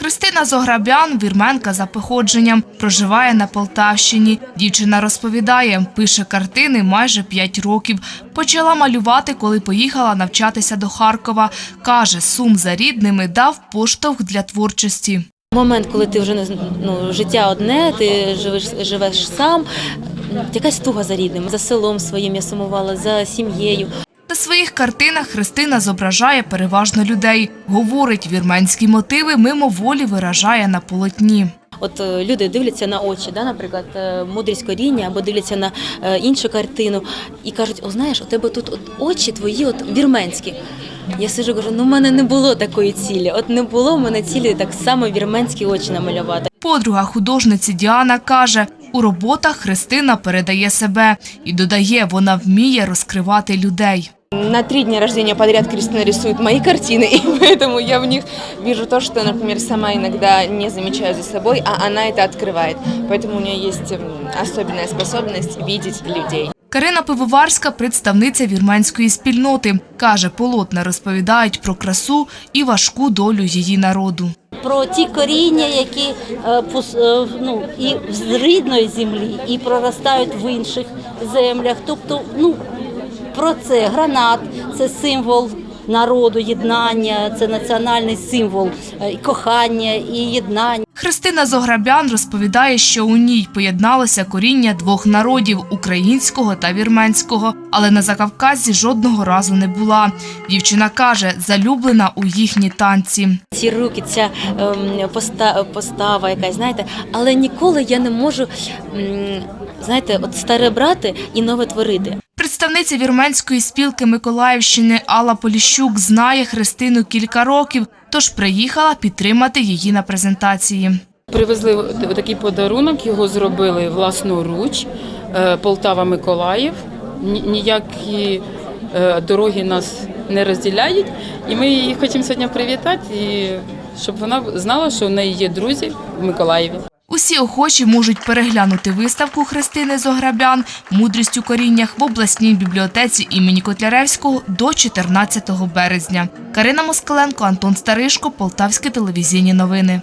Христина Зограбян – вірменка за походженням, проживає на Полтавщині. Дівчина розповідає, пише картини майже 5 років. Почала малювати, коли поїхала навчатися до Харкова. Каже, сум за рідними дав поштовх для творчості. Момент, коли ти вже ну, життя одне, ти живеш, живеш сам, якась туга за рідним, за селом своїм я сумувала, за сім'єю. На своїх картинах Христина зображає переважно людей. Говорить, вірменські мотиви мимоволі виражає на полотні. От е, люди дивляться на очі, да, наприклад, е, мудрість коріння, або дивляться на е, іншу картину і кажуть: о, знаєш, у тебе тут от очі твої, от вірменські. Я сижу, кажу, ну в мене не було такої цілі. От не було в мене цілі так само вірменські очі намалювати. Подруга художниці Діана каже, у роботах Христина передає себе і додає, вона вміє розкривати людей. На три дня рождения подряд Кристина рисует мои картины, и поэтому я в них вижу то, что, например, сама иногда не замечаю за собой, а она это открывает. Поэтому у нее есть м, особенная способность видеть людей. Карина Пивоварська – представниця вірменської спільноти. Каже, полотна розповідають про красу і важку долю її народу. про ті коріння, які е, пос- е, ну, і з рідної землі, і проростають в інших землях. Тобто, ну, про це гранат це символ народу, єднання, це національний символ е, і кохання і єднання. Христина Зограбян розповідає, що у ній поєдналося коріння двох народів – українського та вірменського, але на Закавказі жодного разу не була. Дівчина каже, залюблена у їхні танці. Ці руки, ця ем, поста- постава якась, знаєте, але ніколи я не можу, знаєте, от старе брати і нове творити. Представниця вірменської спілки Миколаївщини Алла Поліщук знає Христину кілька років, тож приїхала підтримати її на презентації. Привезли такий подарунок, його зробили власноруч. е, Полтава Миколаїв. Ніякі е, дороги нас не розділяють. І ми її хочемо сьогодні привітати, і щоб вона знала, що в неї є друзі в Миколаєві. Усі охочі можуть переглянути виставку Христини Зограбян «Мудрість у коріннях» в обласній бібліотеці імені Котляревського до 14 березня. Карина Москаленко, Антон Старишко, Полтавські телевізійні новини.